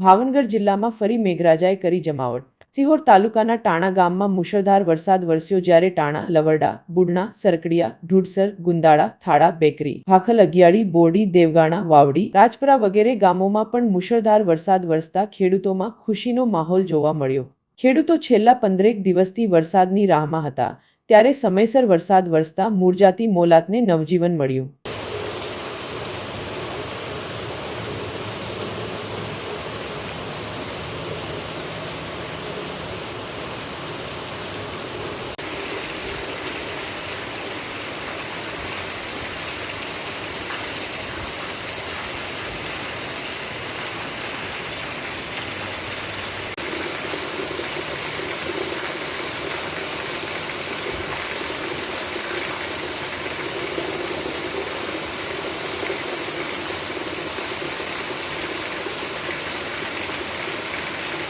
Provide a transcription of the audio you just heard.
ભાવનગર જિલ્લામાં ફરી મેઘરાજાએ કરી જમાવટ. સિહોર તાલુકાના ટાણા ગામમાં મુશળધાર વરસાદ વરસ્યો જ્યારે ટાણા, લવરડા બુડણા સરકડિયા ઢુડસર ગુંદાળા, થાળા, બેકરી, ભાખલ અગિયાળી, બોરડી, દેવગાણા, વાવડી, રાજપરા વગેરે ગામોમાં પણ મુશળધાર વરસાદ વરસતા ખેડૂતોમાં ખુશીનો માહોલ જોવા મળ્યો. ખેડૂતો છેલ્લા પંદરેક દિવસથી વરસાદની રાહમાં હતા. ત્યારે સમયસર વરસાદ વરસતા મૂળજાતી મોલાતને નવજીવન મળ્યું.